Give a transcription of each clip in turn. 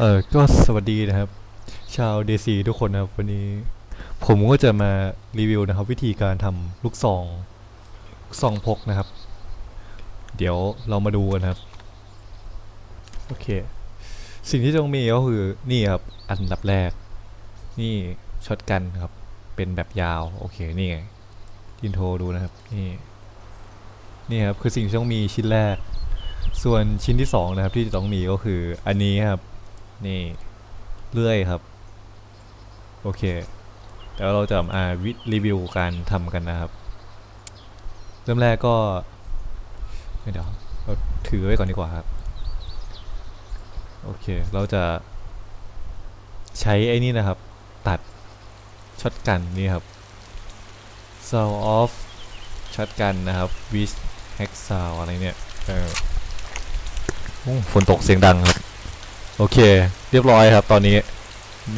เออก็สวัสดีนะครับ ชาวเดซีทุกคนนะครับ วันนี้ผมก็จะมารีวิวนะครับ วิธีการทำลูกซองลูกซองพกนะครับ เดี๋ยวเรามาดูกันครับ โอเค สิ่งที่ต้องมีก็คือนี่ครับ อันดับแรก นี่ช็อตกันครับ เป็นแบบยาว โอเค นี่ไงอินโทรดูนะครับ นี่นี่ครับ คือสิ่งที่ต้องมีชิ้นแรก ส่วนชิ้นที่สองนะครับ ที่จะต้องมีก็คืออันนี้ครับ นี่เลื่อยครับ โอเคเดี๋ยวเราจะมารีวิวการทำกันนะครับ เริ่มแรกก็เดี๋ยวเราถือไว้ก่อนดีกว่าครับ โอเค เราจะใช้ไอ้นี่นะครับ ตัดช็อตกันนี่ครับ sound off ช็อตกันนะครับ with hack sound อะไรเนี่ย เออโอ้ฝนตกเสียงดังครับ โอเค เรียบร้อยครับ ตอนนี้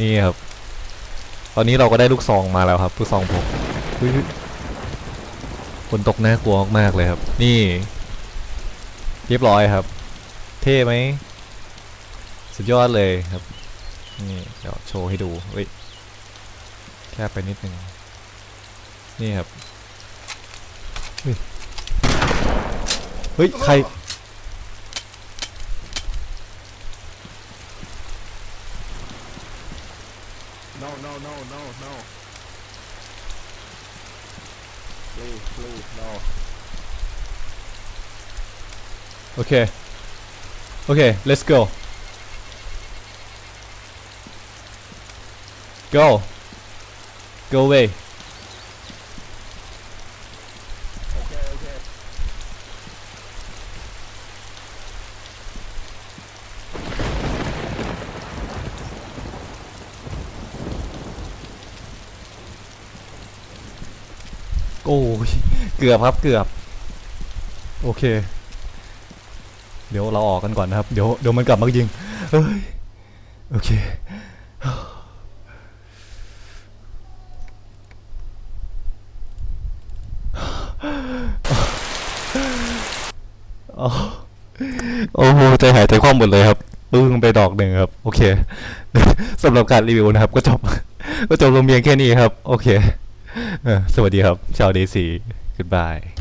นี่ครับ ตอนนี้เราก็ได้ลูกซองมาแล้วครับลูกซองผมฝนตกน่ากลัวมากเลยครับ นี่ เรียบร้อยครับ เท่ไหมสุดยอดเลยครับ นี่เดี๋ยวโชว์ให้ดูเฮ้ยแคบไปนิดนึงนี่ครับเฮ้ยใคร No, no, no, no, no. Please, please, no. Okay. Okay, let's go. Go. Go away. โอ้ยเกือบครับเกือบ โอเค เดี๋ยวเราออกกันก่อนนะครับ เดี๋ยวเดี๋ยวมันกลับมายิงเฮ้ยโอเคโอ้โหใจหายใจคว่ำหมดเลยครับปึ้งไปดอกหนึ่งครับ โอเคสำหรับการรีวิวนะครับ ก็จบก็จบลงเพียงแค่นี้ครับ โอเค สวัสดีครับ ชาวเดซี goodbye